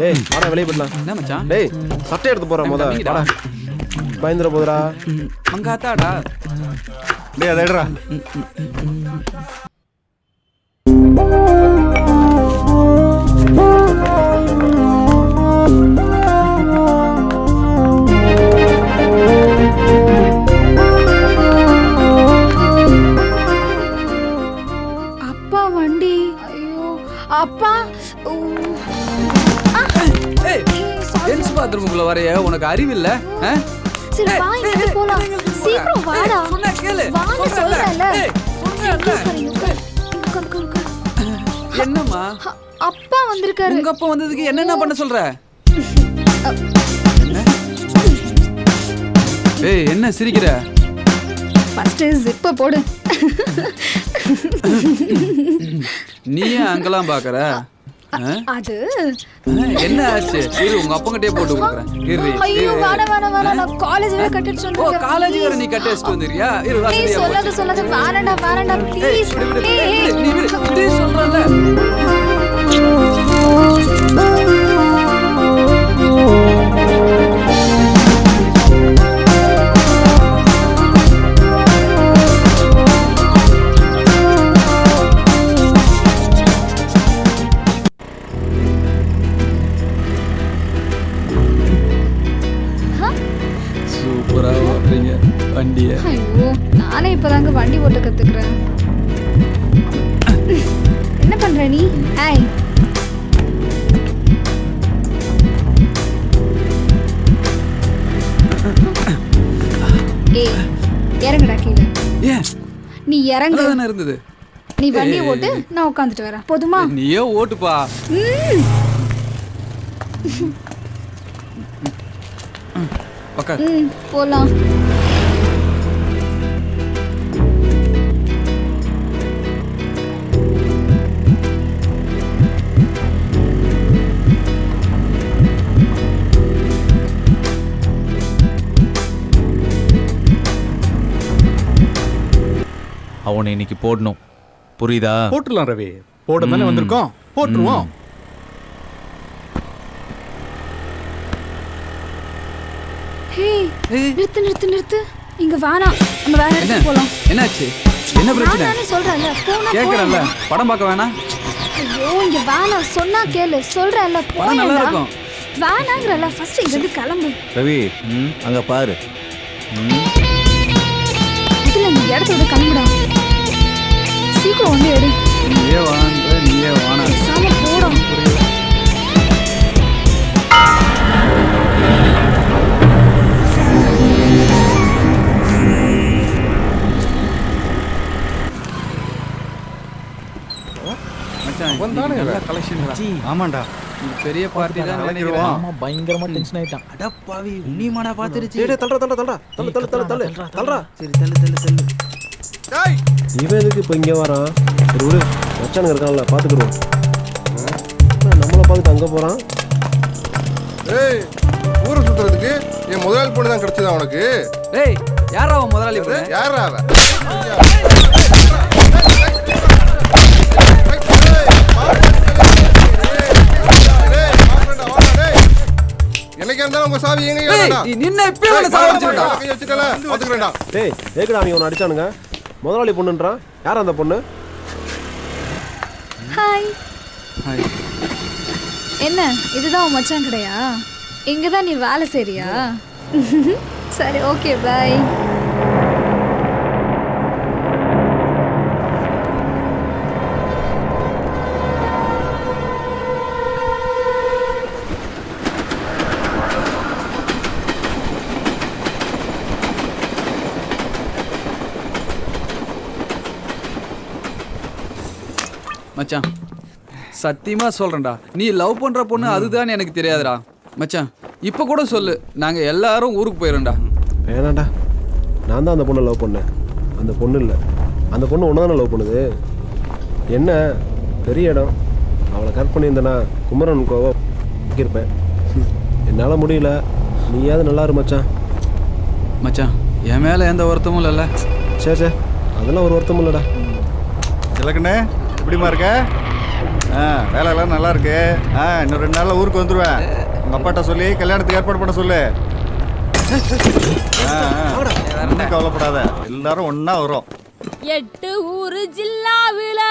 டேய் வாடா வெளியே போடலாம் என்ன மச்சான்? டேய் சட்டை எடுத்து போறேன் முத. வாடா. பயந்துட போதுடா. மங்காத்தாடா. டேய் அதை எடுறா. அப்பா வண்டி. ஐயோ அப்பா. ஜென்ஸ் பாத்ரூமுக்குள்ள வரைய உனக்கு அறிவில்ல ஆ? சரி வா இங்க போலாம்? சீக்கிரம் வாடா சொன்னா கேளு. வான்னு உட்காரு. என்னம்மா அப்பா வந்திருக்காரு உங்க அப்பா வந்ததுக்கு என்னென்ன பண்ண சொல்ற ஏய் என்ன சிரிக்கிற ஃபர்ஸ்ட் ஜிப்ப போடு நீ ஏன் அங்கெல்லாம் பாக்குற? அது? என்ன ஆச்சு? இரு உங்க அப்பங்கிட்டே போட்டு கொடுக்குறேன். இரு ஐயோ இரு. வேணாம் வேணாம். வேணாம் நான் காலேஜ்ல கட்டிட்டு ஓ வந்திருக்கேன். காலேஜ் வர நீ கட்டி வச்சுட்டு வந்துறியா இரு ப்ளீஸ் வசதியா சொல்லாத. சொல்லாத வேணாம்டா ஏய், ப்ளீஸ் விடு. ஏய், நீ விடு, இப்பதாங்க வண்டி ஓட்ட கத்துக்கிறேன். என்ன பண்ற நீ? ஏய். ஏய் இறங்குடா கீழே. நீ இறங்கு. இருந்தது. நீ வண்டி ஓட்டு நான் உட்காந்துட்டு வரேன். போதுமா? நீயே ஓட்டுப்பா. பக்கா. ம் போலாம். அவனை இன்னைக்கு போடணும். புரியுதா? போட்டுடலாம் ரவி. போட தானே வந்திருக்கோம். போட்டுருவோம். நிறுத்து நிறுத்து நிறுத்து. இங்க வேணாம் நம்ம வேற இடத்துக்கு போலாம். என்னாச்சு? என்ன பிரச்சனை? நானே சொல்றேன்ல. போனா கேக்குறேன்ல. படம் பார்க்க வேணாம். ஐயோ இங்க வேணாம் சொன்னா கேளு. சொல்றேன்ல படம் நல்லா இருக்கும். வேணாங்கிறல ஃபர்ஸ்ட் இங்க இருந்து கிளம்பு. ரவி அங்க பாரு. இதுல இந்த இடத்த விட்டு கிளம்புடா சீக்கிரம் வந்து எடு. நீயே வான்ற நீயே வானா சாம போடா. ஆமாண்டா. பெரிய பார்ட்டி தான் ஆமா பயங்கரமா டென்ஷன் ஆயிட்டான். அடப்பாவி உன்னியமாடா பாத்துருச்சு. டேய் டேய், தள்ளுடா தள்ளுடா தள்ளுடா தள்ளு தள்ளு தள்ளு தள்ளு தள்ளுடா சரி தள்ளு தள்ளு தள்ளு இவன் எதுக்கு இப்போ இங்கே வரான்? சரி விடு. மச்சானுங்க இருக்கான்ல பார்த்துக்குருவோம் நம்மளை பார்த்துட்டு அங்கே போகிறான் ஏய் ஊரை சுத்துறதுக்கு என் முதலாளி பொண்ணு தான் கிடைச்சதா உனக்கு? ஏய் யாரா அவன் முதலாளி பொண்ணு? யாரா அவ என்னைக்கா இருந்தாலும் உங்க சாவி எங்க நின்ன சாவடிச்சிருடா வச்சுக்கல. பாத்துக்கிறேன்டா. டேய் ஏக்கடா நீ ஒன்று அடிச்சானுங்க. முதலாளி பொண்ணுன்றான் யார் அந்த பொண்ணு? ஹாய் ஹாய் என்ன இதுதான் உன் மச்சான் கடையா? இங்க தான் நீ வேலை செய்றியா? சரி ஓகே பை மச்சான் சத்தியமா சொல்றேன்டா. நீ லவ் பண்ற பொண்ணு அதுதான் எனக்கு தெரியாதுடா. மச்சான் இப்ப கூட சொல்லு. நாங்க எல்லாரும் ஊருக்கு போயிரோம்டா வேணாண்டா நான் தான் அந்த பொண்ணை லவ் பண்ணேன். அந்த பொண்ணு இல்லை. அந்த பொண்ணு ஒன்று தானே லவ் பண்ணுது. என்ன? பெரிய இடம். அவளை கரெக்ட் பண்ணியிருந்தேனா குமரன் கோவா இருப்பேன். என்னால் முடியல. நீயாவது நல்லா இரு மச்சான். மச்சான் என் மேல எந்த வருத்தமும் இல்லைல்ல. சே சே அதெல்லாம் ஒரு வருத்தம் இல்லைடா. இலக்கண்ணே எப்படிமா இருக்க? ஆ வேலையெல்லாம் நல்லா இருக்கு ஆ இன்னும் ரெண்டு நாள்ல ஊருக்கு வந்துருவேன். உங்க அப்பாட்ட சொல்லி கல்யாணத்துக்கு ஏற்பாடு பண்ண சொல்லு. ஆ, கவலைப்படாத. எல்லாரும் ஒன்றா வரும். எட்டு ஊரு ஜில்லாவில்.